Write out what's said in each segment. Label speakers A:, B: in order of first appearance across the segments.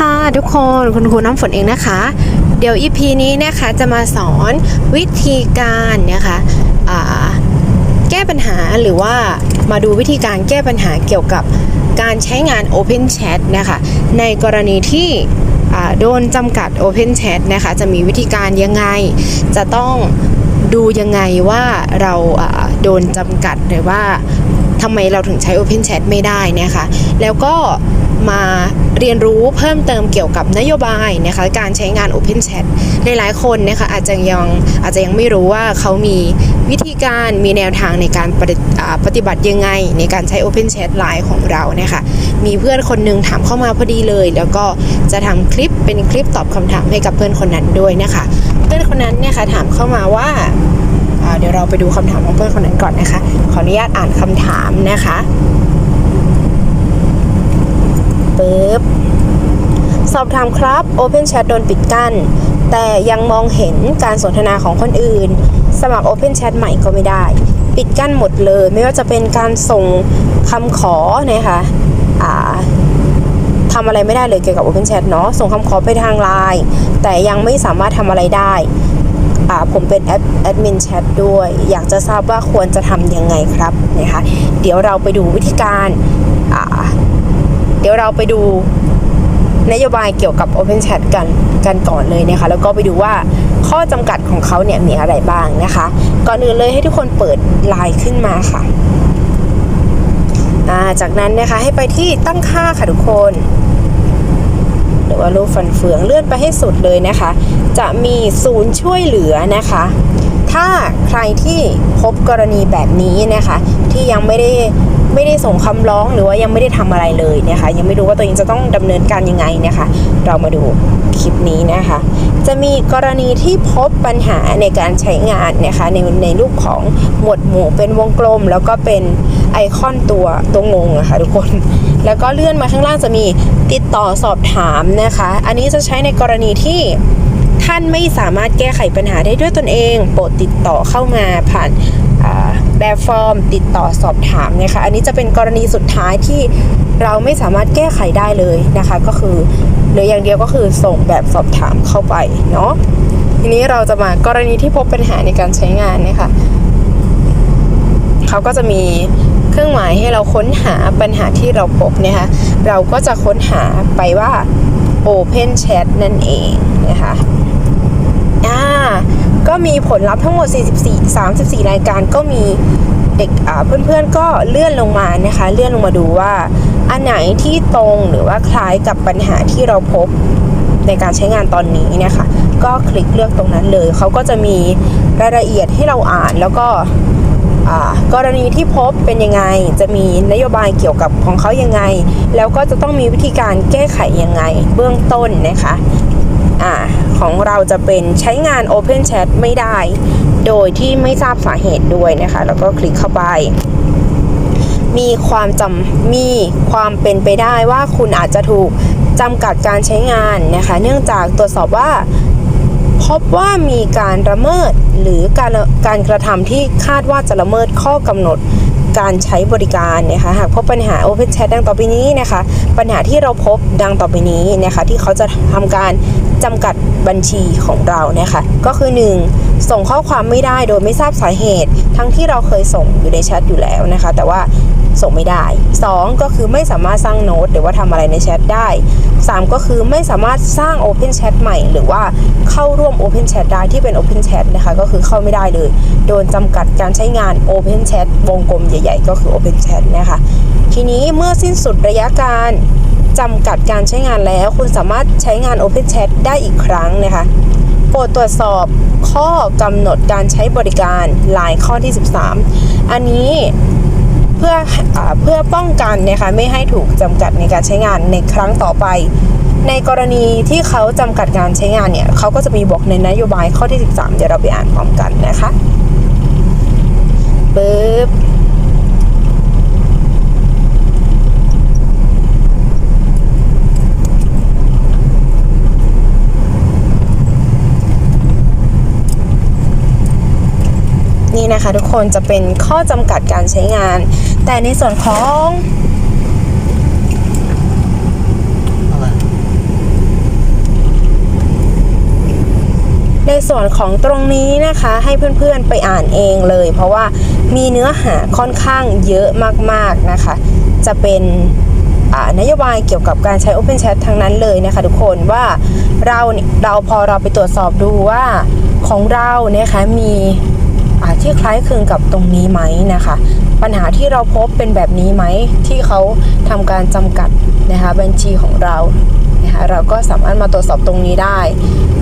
A: ค่ะทุกคนคุณครูน้ำฝนเองนะคะ เดี๋ยว EP นี้นะคะจะมาสอนวิธีการนะคะแก้ปัญหาหรือว่ามาดูวิธีการแก้ปัญหาเกี่ยวกับการใช้งาน Open Chat นะคะ ในกรณีที่โดนจำกัด Open Chat นะคะ จะมีวิธีการยังไง จะต้องดูยังไงว่าเราอ่าโดนจำกัดหรือว่าทำไมเราถึงใช้ Open Chat ไม่ได้นะคะ แล้วก็มา เรียนรู้เพิ่มเติมเกี่ยวกับนโยบายนะคะการใช้งาน Open Chat หลายๆคนนะคะอาจจะยังอาจจะยังไม่รู้ว่าเขามีวิธีการมีแนวทางในการปฏิปฏิบัติยังไง ในการใช้ Open Chat Line ของเราเนี่ยค่ะมีเพื่อนคนหนึงถามเข้ามาพอดีเลย แล้วก็จะทำคลิปเป็นคลิปตอบคำถามให้กับเพื่อนคนนั้นด้วยนะคะ เพื่อนคนนั้นเนี่ยค่ะถามเข้ามาว่าอ่าเดี๋ยวเราไปดูคำถามของเพื่อนคนนั้นก่อนนะคะ ขออนุญาตอ่านคำถามนะคะ ปึ๊บสอบถามครับ Open Chat โดนปิดกั้น แต่ยังมองเห็นการสนทนาของคนอื่น สมัคร Open Chat ใหม่ก็ไม่ได้ ปิดกั้นหมดเลย ไม่ว่าจะเป็นการส่งคำขอนะคะอ่าทำอะไรไม่ได้เลยเกี่ยวกับ Open Chat เนาะส่งคำขอไปทางไลน์แต่ยังไม่สามารถทำอะไรได้ ผมเป็นแอดแอดมินแชทด้วย อยากจะทราบว่าควรจะทำยังไงครับนะคะเดี๋ยวเราไปดูวิธีการา เดี๋ยวเราไปดูนโยบายเกี่ยวกับ Open Chat กันกันก่อนเลยนะคะ แล้วก็ไปดูว่าข้อจำกัดของเขาเนี่ยมีอะไรบ้างนะคะ ก่อนอื่นเลยให้ทุกคนเปิดไลน์ขึ้นมาค่ะาจากนั้นนะคะให้ไปที่ตั้งค่าค่ะทุกคน หรือว่ารูปฟันเฟืองเลื่อนไปให้สุดเลยนะคะ จะมีศูนย์ช่วยเหลือนะคะ ถ้าใครที่พบกรณีแบบนี้นะคะ ที่ยังไม่ได้ ไม่ได้ส่งคำร้องหรือว่ายังไม่ได้ทำอะไรเลยนะคะ ยังไม่รู้ว่าตัวเองจะต้องดำเนินการยังไงนะคะ เรามาดูคลิปนี้นะคะ จะมีกรณีที่พบปัญหาในการใช้งานนะคะในในรูปของหมวดหมู่เป็นวงกลม แล้วก็เป็นไอคอนตัวตัวงงอะค่ะทุกคน แล้วก็เลื่อนมาข้างล่างจะมีติดต่อสอบถามนะคะ อันนี้จะใช้ในกรณีที่ท่านไม่สามารถแก้ไขปัญหาได้ด้วยตนเอง โปรดติดต่อเข้ามาผ่าน แบบฟอร์มติดต่อสอบถามนะคะ อันนี้จะเป็นกรณีสุดท้ายที่เราไม่สามารถแก้ไขได้เลยนะคะ ก็คือเหลืออย่างเดียวก็คือส่งแบบสอบถามเข้าไปเนาะทีนี้เราจะมากรณีที่พบปัญหาในการใช้งานนะคะเขาก็จะมีเครื่องหมายให้เราค้นหาปัญหาที่เราพบนะคะเราก็จะค้นหาไปว่า Open Chat นั่นเองนะคะ มีผลลัพธ์ทั้งหมด 44 34 รายการก็มีเด็กอ่าเพื่อนๆก็เลื่อนลงมานะคะ เลื่อนลงมาดูว่าอันไหนที่ตรงหรือว่าคล้ายกับปัญหาที่เราพบในการใช้งานตอนนี้เนะคะ ก็คลิกเลือกตรงนั้นเลย เขาก็จะมีรายละเอียดให้เราอ่านแล้วก็อ่ากรณีที่พบเป็นยังไง จะมีนโยบายเกี่ยวกับของเขายังไง แล้วก็จะต้องมีวิธีการแก้ไขยังไง เบื้องต้นนะคะ อ่าของเราจะเป็นใช้งาน Open Chat ไม่ได้ โดยที่ไม่ทราบสาเหตุด้วยนะคะ แล้วก็คลิกเข้าไป มีความจำมีความเป็นไปได้ว่าคุณอาจจะถูกจำกัดการใช้งานนะคะ เนื่องจากตรวจสอบว่า พบว่ามีการละเมิดหรือการการกระทำที่คาดว่าจะละเมิดข้อกำหนด การใช้บริการนะคะหากพบปัญหา Open Chat ดังต่อไปนี้นะคะ ปัญหาที่เราพบดังต่อไปนี้นะคะที่เขาจะทำการจำกัดบัญชีของเรานะคะก็คือ 1. ส่งข้อความไม่ได้โดยไม่ทราบสาเหตุ ทั้งที่เราเคยส่งอยู่ในแชทอยู่แล้วนะคะ แต่ว่า ส่งไม่ได้ 2 ก็คือไม่สามารถสร้างโน้ตหรือว่าทำอะไรในแชทได้ 3 ก็คือไม่สามารถสร้าง Open Chat ใหม่ หรือว่าเข้าร่วม Open Chat ได้ที่เป็น Open Chat นะคะก็คือเข้าไม่ได้เลย โดนจำกัดการใช้งาน Open Chat วงกลมใหญ่ ๆ ก็คือ Open Chat นะคะ ทีนี้เมื่อสิ้นสุดระยะการจำกัดการใช้งานแล้ว คุณสามารถใช้งาน Open Chat ได้อีกครั้งนะคะโปรดตรวจสอบข้อกำหนดการใช้บริการลายข้อที่ 13 อันนี้ เพื่ออเพื่อป้องกันนะคะไม่ให้ถูกจำกัดในการใช้งานในครั้งต่อไป ในกรณีที่เขาจำกัดการใช้งานเนี่ยเขาก็จะมีบอกในนโยบายข้อที่ 13 เดี๋ยวเราไปอ่านพร้อมกันนะคะปึ๊บ นี่นะคะทุกคนจะเป็นข้อจำกัดการใช้งาน แต่ในส่วนของ
B: ใน
A: ส่วนของตรงนี้นะคะให้เพื่อนๆไปอ่านเองเลย เพราะว่ามีเนื้อหาค่อนข้างเยอะมากๆนะคะ จะเป็นนโยบายเกี่ยวกับการใช้ Open Chat ทั้งนั้นเลยนะคะทุกคนว่าเราเราพอเราไปตรวจสอบดูว่าของเราเนี่ยคะมี อาที่คล้ายคลึงกับตรงนี้ไหมนะคะ ปัญหาที่เราพบเป็นแบบนี้ไหมที่เขาทำการจำกัดนะคะบัญชีของเรานะคะเราก็สามารถมาตรวจสอบตรงนี้ได้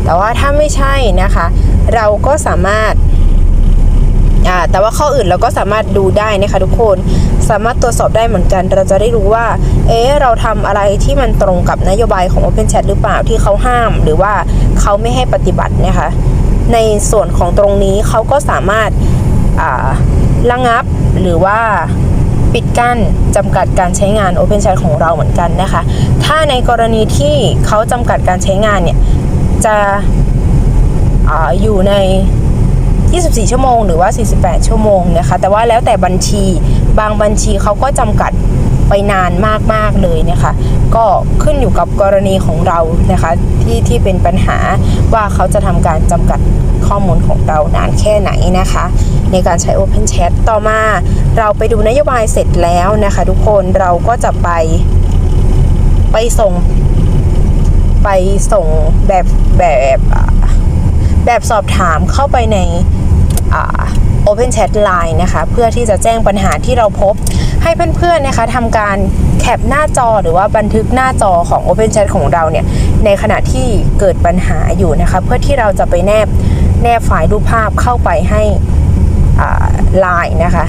A: แต่ว่าถ้าไม่ใช่นะคะ เราก็สามารถแต่ว่าข้ออื่นเราก็สามารถดูได้นะคะทุกคนสามารถตรวจสอบได้เหมือนกัน เราจะได้รู้ว่า เอ๊ะเราทำอะไรที่มันตรงกับนโยบายของ Open Chat หรือเปล่าที่เขาห้าม หรือว่าเขาไม่ให้ปฏิบัตินะคะ ในส่วนของตรงนี้เขาก็สามารถระงับหรือว่าปิดกั้นจำกัดการใช้งาน Open Chat ของเราเหมือนกันนะคะ ถ้าในกรณีที่เขาจำกัดการใช้งานเนี่ย จะออยู่ใน 24 ชั่วโมง หรือว่า 48 ชั่วโมงนะคะ แต่ว่าแล้วแต่บัญชี บางบัญชีเขาก็จำกัด ไปนานมากๆเลยนะคะ ก็ขึ้นอยู่กับกรณีของเรานะคะที่ที่เป็นปัญหาว่าเขาจะทำการจำกัดข้อมูลของเรานานแค่ไหนนะคะ ในการใช้ Open Chat ต่อมาเราไปดูนโยบายเสร็จแล้วนะคะ ทุกคนเราก็จะไปไปส่ง ไปส่งแบบแบบแบบสอบถามเข้าไปในอ่า Open Chat Line นะคะ เพื่อที่จะแจ้งปัญหาที่เราพบ ให้เพื่อนๆนะคะทำการแคปหน้าจอหรือว่าบันทึกหน้าจอของ Open Chat ของเราเนี่ยในขณะที่เกิดปัญหาอยู่นะคะเพื่อที่เราจะไปแนบแนบไฟล์รูปภาพเข้าไปให้ไลน์นะคะ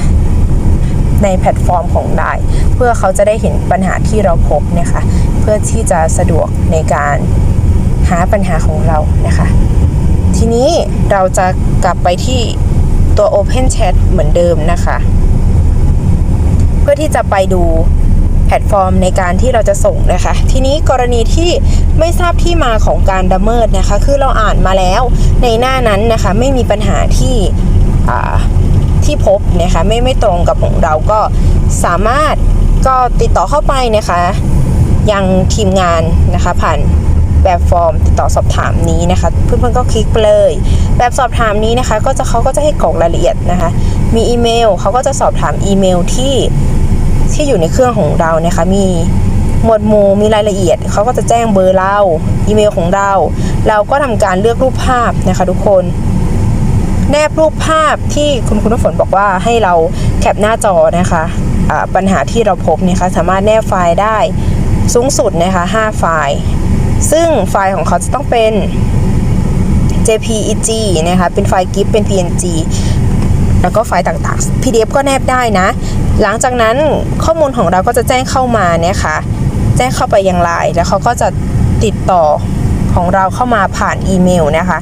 A: ในแพลตฟอร์มของไลน์เพื่อเขาจะได้เห็นปัญหาที่เราพบนะคะเพื่อที่จะสะดวกในการหาปัญหาของเรานะคะ ทีนี้เราจะกลับไปที่ตัว Open Chat เหมือนเดิมนะคะ ที่จะไปดูแพลตฟอร์มในการที่เราจะส่งนะคะ ทีนี้กรณีที่ไม่ทราบที่มาของการดำเมิดนะคะ คือเราอ่านมาแล้วในหน้านั้นนะคะไม่มีปัญหาที่ที่พบนะคะไม่ไม่ตรงกับของเราก็สามารถก็ติดต่อเข้าไปนะคะยังทีมงานนะคะผ่านแบบฟอร์มติดต่อสอบถามนี้นะคะ เพื่อนๆก็คลิกไปเลย แบบสอบถามนี้นะคะ ก็จะเขาก็จะให้กรอกรายละเอียดนะคะ มีอีเมลเขาก็จะสอบถามอีเมลที่ ที่อยู่ในเครื่องของเรานะคะมีหมวดหมู่มีรายละเอียดเขาก็จะแจ้งเบอร์เราอีเมลของเรา เราก็ทำการเลือกรูปภาพนะคะทุกคน แนบรูปภาพที่คุณคุณน้ำฝนบอกว่าให้เราแคปหน้าจอนะคะะปัญหาที่เราพบนะคะสามารถแนบไฟล์ได้สูงสุดนะคะ 5 ไฟล์ ซึ่งไฟล์ของเขาจะต้องเป็น JPEG นะคะ เป็นไฟล์ GIF เป็น PNG แล้วก็ไฟล์ต่างๆ PDF ก็แนบได้นะ หลังจากนั้นข้อมูลของเราก็จะแจ้งเข้ามาเนี่ยค่ะแจ้งเข้าไปยังไลน์แล้วเขาก็จะติดต่อของเราเข้ามาผ่านอีเมลนะคะ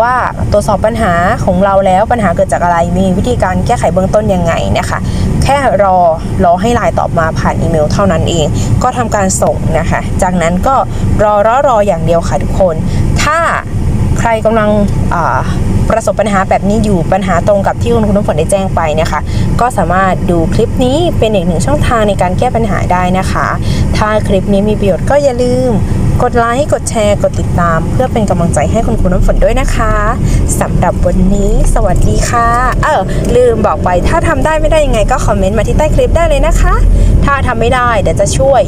A: ว่าตรวจสอบปัญหาของเราแล้วปัญหาเกิดจากอะไรมีวิธีการแก้ไขเบื้องต้นยังไงนะคะ แค่รอรอให้ไลน์ตอบมาผ่านอีเมลเท่านั้นเอง ก็ทำการส่งนะคะ จากนั้นก็รอรอรออย่างเดียวค่ะทุกคน ถ้า ใครกำลังประสบปัญหาแบบนี้อยู่ปัญหาตรงกับที่คุณคุณน้ำฝนได้แจ้งไปนะคะ ก็สามารถดูคลิปนี้เป็นอีกหนึ่งช่องทางในการแก้ปัญหาได้นะคะ ถ้าคลิปนี้มีประโยชน์ก็อย่าลืม กดไลค์กดแชร์ กดติดตาม เพื่อเป็นกำลังใจให้คุณครูน้ำฝนด้วยนะคะสำหรับวันนี้สวัสดีค่ะ เออลืมบอกไปถ้าทำได้ไม่ได้ยังไงก็คอมเมนต์มาที่ใต้คลิปได้เลยนะคะ ถ้าทำไม่ได้เดี๋ยวจะช่วย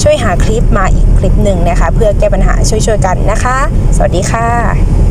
A: ช่วยหาคลิปมาอีกคลิปหนึ่งนะคะ เพื่อแก้ปัญหาช่วยๆกันนะคะ สวัสดีค่ะ